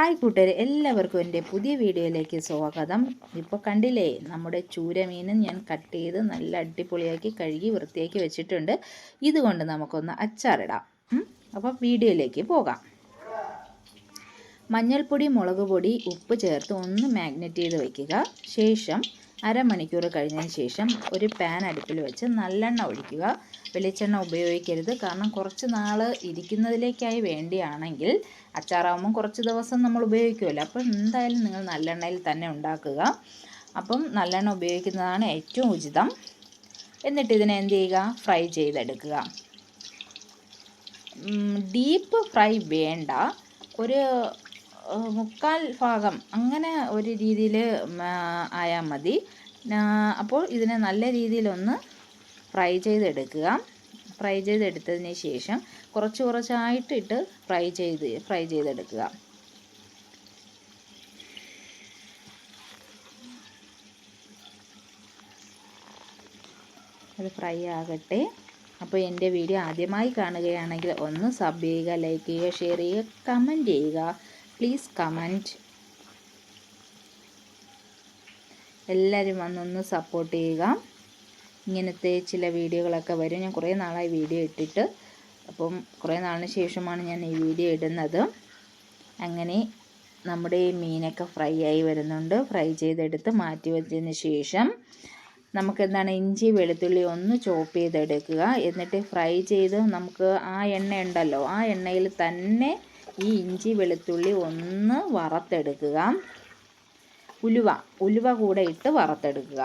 Hi കൂട്ടുകാർ എല്ലാവർക്കും എന്റെ പുതിയ വീഡിയോയിലേക്ക് സ്വാഗതം. ഇപ്പോൾ കണ്ടില്ലേ നമ്മുടെ ചൂരമീനും ഞാൻ കട്ട് ചെയ്ത് നല്ല അടിപൊളിയാക്കി കഴുകി വൃത്തിയാക്കി വെച്ചിട്ടുണ്ട്. ഇതുകൊണ്ട് നമുക്കൊന്ന് അച്ചാറിടാം. അപ്പോൾ വീഡിയോയിലേക്ക് പോകാം. മഞ്ഞൾപ്പൊടി മുളക് പൊടി ഉപ്പ് ചേർത്ത് ഒന്ന് മാഗ്നറ്റ് ചെയ്ത് വയ്ക്കുക ശേഷം അരമണിക്കൂർ കഴിഞ്ഞതിന് ശേഷം ഒരു പാൻ അടുപ്പിൽ വെച്ച് നല്ലെണ്ണ ഒഴിക്കുക. വെളിച്ചെണ്ണ ഉപയോഗിക്കരുത്. കാരണം കുറച്ച് നാൾ ഇരിക്കുന്നതിലേക്കായി വേണ്ടിയാണെങ്കിൽ അച്ചാറാകുമ്പം കുറച്ച് ദിവസം നമ്മൾ ഉപയോഗിക്കുമല്ലോ അപ്പം എന്തായാലും നിങ്ങൾ നല്ലെണ്ണയിൽ തന്നെ ഉണ്ടാക്കുക. അപ്പം നല്ലെണ്ണ ഉപയോഗിക്കുന്നതാണ് ഏറ്റവും ഉചിതം. എന്നിട്ട് ഇതിനെ എന്ത് ചെയ്യുക? ഫ്രൈ ചെയ്തെടുക്കുക. ഡീപ്പ് ഫ്രൈ വേണ്ട. ഒരു മുക്കാൽ ഭാഗം അങ്ങനെ ഒരു രീതിയിൽ ആയാൽ മതി. അപ്പോൾ ഇതിനെ നല്ല രീതിയിലൊന്ന് ഫ്രൈ ചെയ്തെടുക്കുക. ഫ്രൈ ചെയ്തെടുത്തതിന് ശേഷം കുറച്ച് കുറച്ചായിട്ട് ഇട്ട് ഫ്രൈ ചെയ്ത് ഫ്രൈ ചെയ്തെടുക്കുക. അത് ഫ്രൈ ആകട്ടെ. അപ്പോൾ എന്റെ വീഡിയോ ആദ്യമായി കാണുകയാണെങ്കിൽ ഒന്ന് സബ് ചെയ്യുക ലൈക്ക് ചെയ്യുക ഷെയർ ചെയ്യുക കമന്റ് ചെയ്യുക. പ്ലീസ് കമന്റ് എല്ലാവരും വന്നൊന്ന് സപ്പോർട്ട് ചെയ്യുക. ഇങ്ങനത്തെ ചില വീഡിയോകളൊക്കെ വരും. ഞാൻ കുറേ നാളായി വീഡിയോ ഇട്ടിട്ട്. അപ്പം കുറേ നാളിന് ശേഷമാണ് ഞാൻ ഈ വീഡിയോ ഇടുന്നത്. അങ്ങനെ നമ്മുടെ മീനൊക്കെ ഫ്രൈ ആയി വരുന്നുണ്ട്. ഫ്രൈ ചെയ്തെടുത്ത് മാറ്റി വെച്ചതിന് ശേഷം നമുക്കെന്താണ് ഇഞ്ചി വെളുത്തുള്ളി ഒന്ന് ചോപ്പ് ചെയ്തെടുക്കുക. എന്നിട്ട് ഫ്രൈ ചെയ്ത് നമുക്ക് ആ എണ്ണ ഉണ്ടല്ലോ ആ എണ്ണയിൽ തന്നെ ഈ ഇഞ്ചി വെളുത്തുള്ളി ഒന്ന് വറുത്തെടുക്കുക. ഉലുവ ഉലുവ കൂടെ ഇട്ട് വറുത്തെടുക്കുക.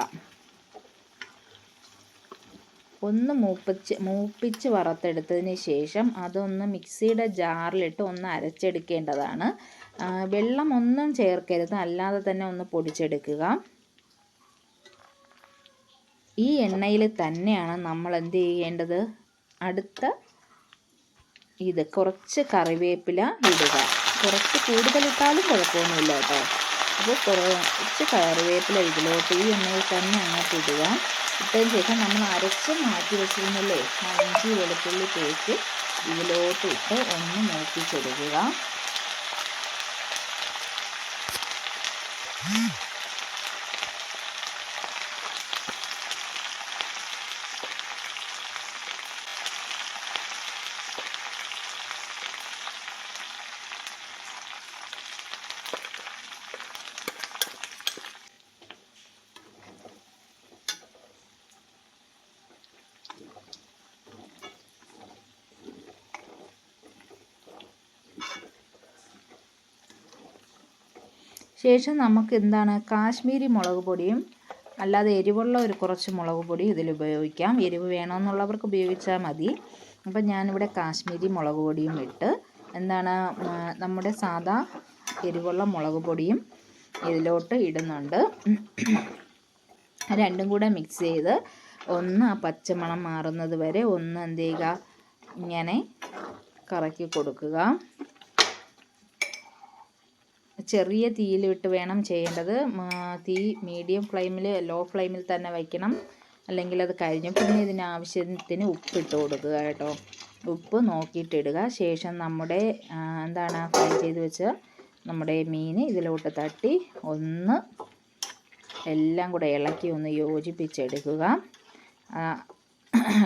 ഒന്ന് മൂപ്പിച്ച് മൂപ്പിച്ച് വറുത്തെടുത്തതിന് ശേഷം അതൊന്ന് മിക്സിയുടെ ജാറിലിട്ട് ഒന്ന് അരച്ചെടുക്കേണ്ടതാണ്. വെള്ളം ഒന്നും ചേർക്കരുത് അല്ലാതെ തന്നെ ഒന്ന് പൊടിച്ചെടുക്കുക. ഈ എണ്ണയിൽ തന്നെയാണ് നമ്മൾ എന്ത് ചെയ്യേണ്ടത്? അടുത്ത ഇത് കുറച്ച് കറിവേപ്പില ഇടുക. കുറച്ച് കൂടുതലിട്ടാലും കുഴപ്പമൊന്നുമില്ല കേട്ടോ. അപ്പോൾ കുറച്ച് കറിവേപ്പില ഇതിലോട്ട് ഈ എണ്ണയിൽ തന്നെ അങ്ങോട്ട് ഇടുക. ഇട്ടതിന് ശേഷം നമ്മൾ അരച്ച് മാറ്റി വെച്ചിരുന്നല്ലേ? ഇഞ്ചി വെളുത്തുള്ളി പേസ്റ്റ് ഇതിലോട്ട് ഇട്ട് ഒന്ന് മൂപ്പിച്ചെടുക്കുക. ശേഷം നമുക്ക് എന്താണ് കാശ്മീരി മുളക് പൊടിയും അല്ലാതെ എരിവുള്ള ഒരു കുറച്ച് മുളക് പൊടി ഇതിൽ ഉപയോഗിക്കാം. എരിവ് വേണമെന്നുള്ളവർക്ക് ഉപയോഗിച്ചാൽ മതി. അപ്പം ഞാനിവിടെ കാശ്മീരി മുളക് പൊടിയും ഇട്ട് എന്താണ് നമ്മുടെ സാദാ എരിവുള്ള മുളക് പൊടിയും ഇതിലോട്ട് ഇടുന്നുണ്ട്. രണ്ടും കൂടെ മിക്സ് ചെയ്ത് ഒന്ന് ആ പച്ചമണം മാറുന്നത് വരെ ഒന്ന് എന്ത് ചെയ്യുക? ഇങ്ങനെ കറക്കി കൊടുക്കുക. ചെറിയ തീയിലിട്ട് വേണം ചെയ്യേണ്ടത്. തീ മീഡിയം ഫ്ലെയിമിൽ ലോ ഫ്ലെയിമിൽ തന്നെ വയ്ക്കണം. അല്ലെങ്കിൽ അത് കഴിഞ്ഞ് പിന്നെ ഇതിന് ആവശ്യത്തിന് ഉപ്പിട്ട് കൊടുക്കുക കേട്ടോ. ഉപ്പ് നോക്കിയിട്ടിടുക ശേഷം നമ്മുടെ എന്താണ് ഫ്രൈ ചെയ്ത് വെച്ച നമ്മുടെ മീൻ ഇതിലോട്ട് തട്ടി ഒന്ന് എല്ലാം കൂടെ ഇളക്കി ഒന്ന് യോജിപ്പിച്ചെടുക്കുക.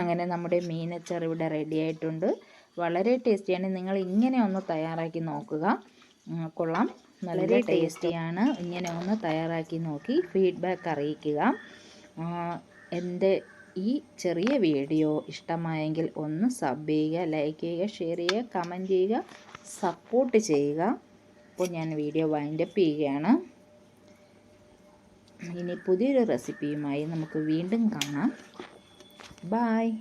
അങ്ങനെ നമ്മുടെ മീനച്ചാർ ഇവിടെ റെഡി ആയിട്ടുണ്ട്. വളരെ ടേസ്റ്റിയാണ് നിങ്ങൾ ഇങ്ങനെ ഒന്ന് തയ്യാറാക്കി നോക്കുക. കൊള്ളാം. വളരെ ടേസ്റ്റിയാണ് ഇങ്ങനെ ഒന്ന് തയ്യാറാക്കി നോക്കി. ഫീഡ്ബാക്ക് അറിയിക്കുക. എന്റെ ഈ ചെറിയ വീഡിയോ ഇഷ്ടമായെങ്കിൽ ഒന്ന് സബ് ചെയ്യുക ലൈക്ക് ചെയ്യുക ഷെയർ ചെയ്യുക കമന്റ് ചെയ്യുക സപ്പോർട്ട് ചെയ്യുക. അപ്പോൾ ഞാൻ വീഡിയോ വൈൻഡപ്പ് ചെയ്യുകയാണ്. ഇനി പുതിയൊരു റെസിപ്പിയുമായി നമുക്ക് വീണ്ടും കാണാം. ബായ്